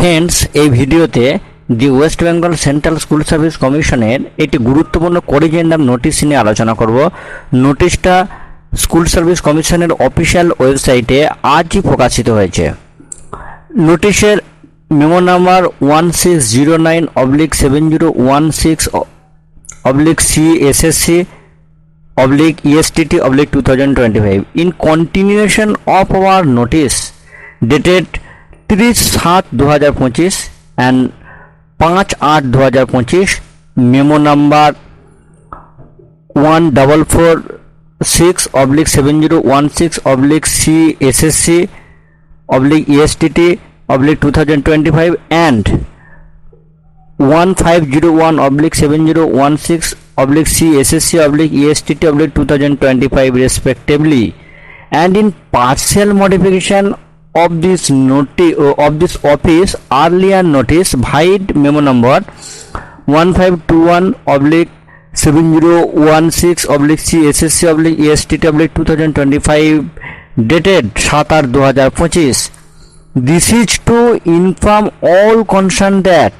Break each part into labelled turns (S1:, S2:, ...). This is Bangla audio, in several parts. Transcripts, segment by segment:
S1: ফ্রেন্ডস এই ভিডিওতে the West Bengal central school service কমিশনের একটি গুরুত্বপূর্ণ করিজেন্ডাম নোটিশ নিয়ে আলোচনা করব। নোটিশটা স্কুল সার্ভিস কমিশনের অফিসিয়াল ওয়েবসাইটে আজই প্রকাশিত হয়েছে। নোটিশের memo number one six zero nine oblique seven zero one six oblique C SSC oblique ESTT oblique 2025 in continuation of our notice, dated 30 সাত দু হাজার পঁচিশ অ্যান্ড পাঁচ আট দু হাজার পঁচিশ। Memo number one double four six oblique seven zero one six oblique C SSC oblique ESTT oblique two thousand twenty five and 1501 oblique 7016 oblique C SSC oblique ESTT oblique 2025 respectively and in partial modification of this noti- uh, of this office earlier notice vide memo number 1521 oblique 7016 oblique C SSC oblique ESTT oblique 2025 dated 7 আট 2025 this is to inform all concerned that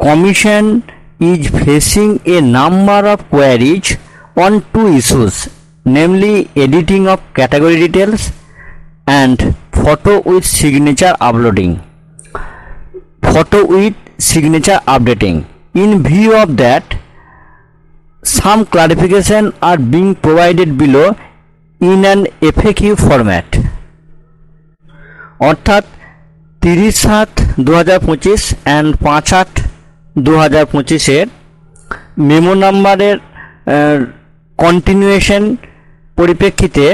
S1: Commission is facing a number of queries on two issues, namely editing of category details and photo with signature uploading. Photo with signature updating. In view of that, some clarification are being provided below in an FAQ format. অর্থাৎ তিরিশ সাত দু হাজার পঁচিশ অ্যান্ড পাঁচ আট দু হাজার পঁচিশের মেমো নাম্বারের কন্টিনিউয়েশন পরিপ্রেক্ষিতে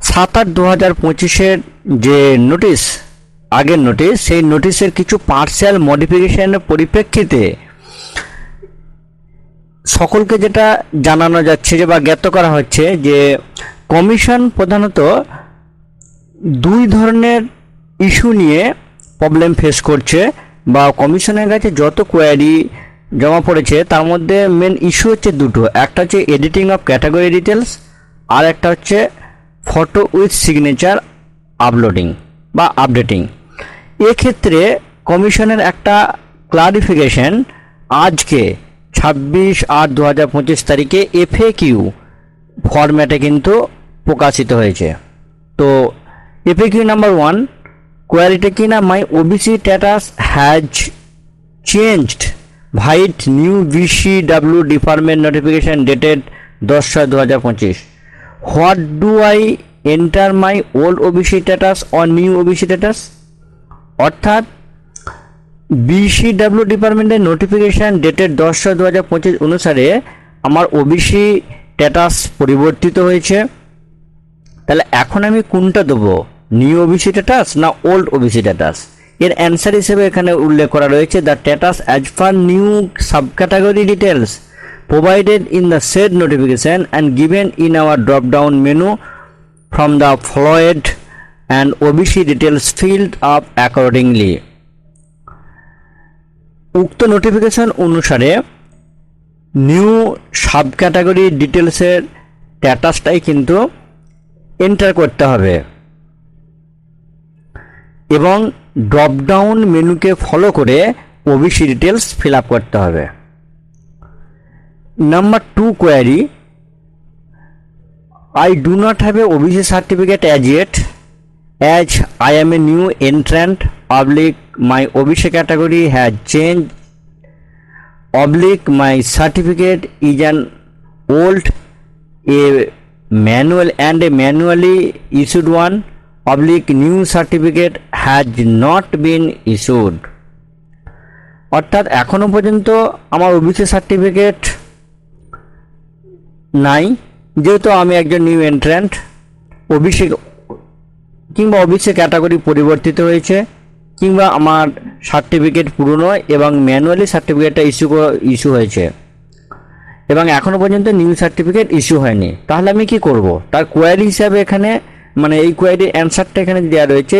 S1: সাত আট দু হাজার পঁচিশের যে নোটিশ আগের নোটিশ সেই নোটিশের কিছু পার্সিয়াল মডিফিকেশনের পরিপ্রেক্ষিতে সকলকে যেটা জানানো যাচ্ছে যে বা জ্ঞাত করা হচ্ছে যে কমিশন প্রধানত দুই ধরনের ইস্যু নিয়ে প্রবলেম ফেস করছে বা কমিশনের কাছে যত কোয়ারি জমা পড়েছে, তার মধ্যে মেন ইস্যু হচ্ছে দুটো। একটা হচ্ছে এডিটিং অফ ক্যাটাগরি ডিটেলস আর একটা হচ্ছে ফটো উইথ সিগনেচার আপলোডিং বা আপডেটিং এক্ষেত্রে কমিশনের একটা ক্লারিফিকেশন আজকে ছাব্বিশ আট দু হাজার পঁচিশ তারিখে এফএ কিউ ফরম্যাটে কিন্তু প্রকাশিত হয়েছে। তো এফএ কিউ নাম্বার ওয়ান কোয়ারিটা কিনা my OBC status has changed vide new BC W department notification dated দশ ছয় দু হাজার পঁচিশ। What do I enter my old OBC status or new OBC status? অর্থাৎ বিসিডাব্লিউ ডিপার্টমেন্টের নোটিফিকেশান ডেটের দশ ছয় দু হাজার পঁচিশ অনুসারে আমার ওবিসি স্ট্যাটাস পরিবর্তিত হয়েছে। তাহলে এখন আমি কোনটা দেবো? নিউ ওবিসি স্ট্যাটাস না ওল্ড ওবিসি স্ট্যাটাস? এর অ্যান্সার হিসেবে এখানে উল্লেখ করা রয়েছে, the status as per new sub category details provided in the said notification and given in our drop down menu from the field and OBC details field up accordingly উক্ত নোটিফিকেশন অনুসারে নিউ সাব ক্যাটাগরি ডিটেলসের স্ট্যাটাসটাই কিন্তু এন্টার করতে হবে। এবং ড্রপডাউন মেনুকে ফলো করে ওবিসি ডিটেলস ফিল করতে হবে। Number two query I do not have a OBC certificate as yet as I am a new entrant oblique my OBC category has changed oblique my certificate is an old a manual and a manually issued one oblique new certificate has not been issued অর্থাৎ এখনও পর্যন্ত আমার ওবিসি সার্টিফিকেট নাই, যেহেতু আমি একজন নিউ এন্ট্রান্ট অভিষেক কিংবা অভিষেক ক্যাটাগরি পরিবর্তিত হয়েছে, কিংবা আমার সার্টিফিকেট পুরনো এবং ম্যানুয়ালি সার্টিফিকেটটা ইস্যু ইস্যু হয়েছে। এবং এখনও পর্যন্ত নিউ সার্টিফিকেট ইস্যু হয়নি। তাহলে আমি কি করব? তার কোয়ারি হিসাবে এখানে মানে এই কোয়ারির অ্যান্সারটা এখানে দেওয়া রয়েছে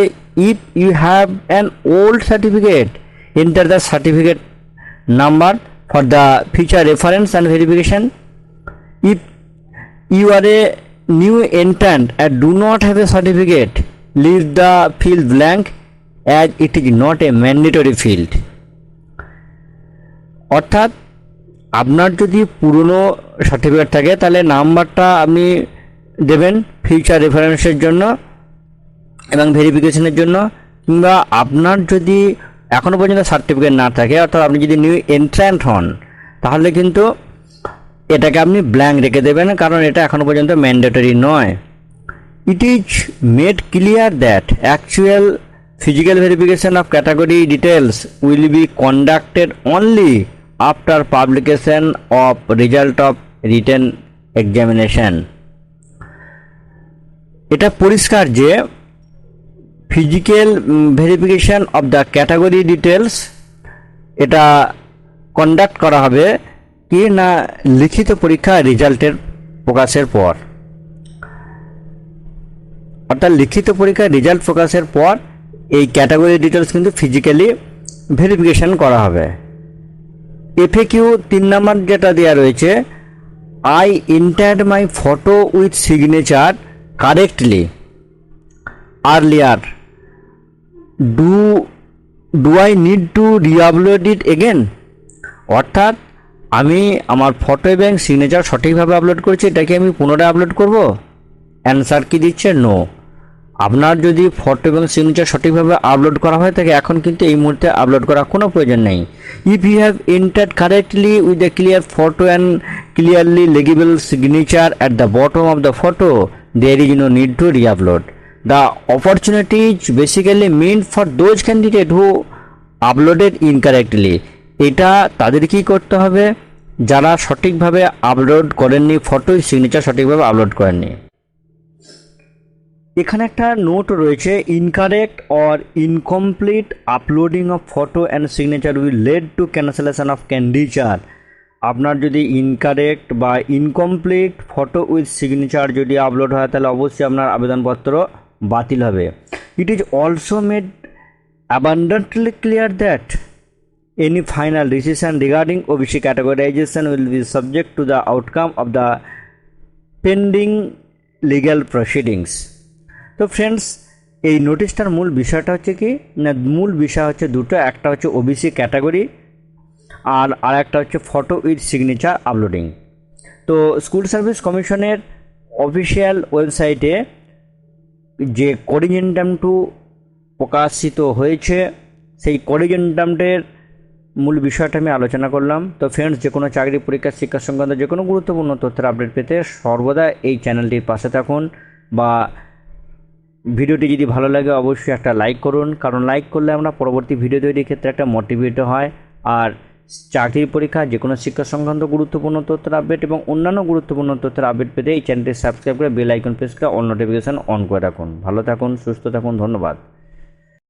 S1: if you have an old certificate enter the certificate number for the future reference and verification if you are a new entrant and do not have a certificate, leave the field blank as it is not a mandatory field অর্থাৎ, আপনার যদি পুরনো সার্টিফিকেট থাকে, তাহলে নাম্বারটা আপনি দেবেন ফিউচার রেফারেন্সের জন্য এবং ভেরিফিকেশনের জন্য। কিংবা আপনার যদি এখনও পর্যন্ত সার্টিফিকেট না থাকে, অর্থাৎ আপনি যদি নিউ এন্ট্রান্ট হন, তাহলে কিন্তু এটাকে আপনি ব্ল্যাঙ্ক রেখে দেবেন, কারণ এটা এখনও পর্যন্ত ম্যান্ডেটরি নয়। It is made clear that actual physical verification of category details will be conducted only after publication of result of written examination. এটা পরিষ্কার যে physical verification of the category details এটা কন্ডাক্ট করা হবে কি না লিখিত পরীক্ষা রেজাল্টের প্রকাশের পর। অর্থাৎ লিখিত পরীক্ষার রেজাল্ট প্রকাশের পর এই ক্যাটাগরি ডিটেলস কিন্তু ফিজিক্যালি ভেরিফিকেশন করা হবে। এফে কিউ তিন নম্বর যেটা দেওয়া রয়েছে I entered my photo with signature correctly earlier do do I need to reupload it again অর্থাৎ আমি আমার ফটো এবং সিগনেচার সঠিকভাবে আপলোড করছি, এটাকে আমি পুনরায় আপলোড করব? অ্যান্সার কি দিচ্ছে? নো আপনার যদি ফটো এবং সিগনেচার সঠিকভাবে আপলোড করা হয়, তাকে এখন কিন্তু এই মুহূর্তে আপলোড করার কোনো প্রয়োজন নেই। If you have entered correctly with a clear photo and clearly legible signature at the bottom of the photo there is no need to reupload the opportunity is basically mean for those candidate who uploaded incorrectly এটা তাদের কি করতে হবে? যারা সঠিকভাবে আপলোড করেননি ফটো সিগনেচার সঠিকভাবে আপলোড করেননি। এখানে একটা নোট রয়েছে incorrect or incomplete uploading of photo and signature will lead to cancellation of candidature আপনার যদি ইনকারেক্ট বা ইনকমপ্লিট ফটো উইথ সিগনেচার যদি আপলোড হয়, তাহলে অবশ্যই আপনার আবেদনপত্র বাতিল হবে। It is also made abundantly clear that any final decision regarding OBC categorization will be subject to the outcome of the pending legal proceedings. তো ফ্রেন্ডস এই নোটিশটার মূল বিষয়টা হচ্ছে কি? না, মূল বিষয় হচ্ছে দুটো, একটা হচ্ছে ওবিসি ক্যাটাগরি আর আর একটা হচ্ছে ফটো উইথ সিগনেচার আপলোডিং তো স্কুল সার্ভিস কমিশনের অফিসিয়াল ওয়েবসাইটে যে কোরিজেন্টাম টু প্রকাশিত হয়েছে, সেই কোরিজেন্টামটের মূল বিষয়টা আমি আলোচনা করলাম। তো ফ্রেন্ডস যে কোনো চাকরি, পরীক্ষা, শিক্ষা সংক্রান্ত যে কোনো গুরুত্বপূর্ণ তথ্যের আপডেট পেতে সর্বদা এই চ্যানেলটির পাশে থাকুন বা ভিডিওটি যদি ভালো লাগে, অবশ্যই একটা লাইক করুন। কারণ লাইক করলে আমরা পরবর্তী ভিডিও তৈরির ক্ষেত্রে একটা মোটিভেট হয়। আর চাকরির পরীক্ষা যে কোনো শিক্ষা সংক্রান্ত গুরুত্বপূর্ণ তথ্যের আপডেট এবং অন্যান্য গুরুত্বপূর্ণ তথ্যের আপডেট পেতে এই চ্যানেলটি সাবস্ক্রাইব করে বেল আইকন প্রেস করে অল নোটিফিকেশান অন করে রাখুন। ভালো থাকুন, সুস্থ থাকুন, ধন্যবাদ।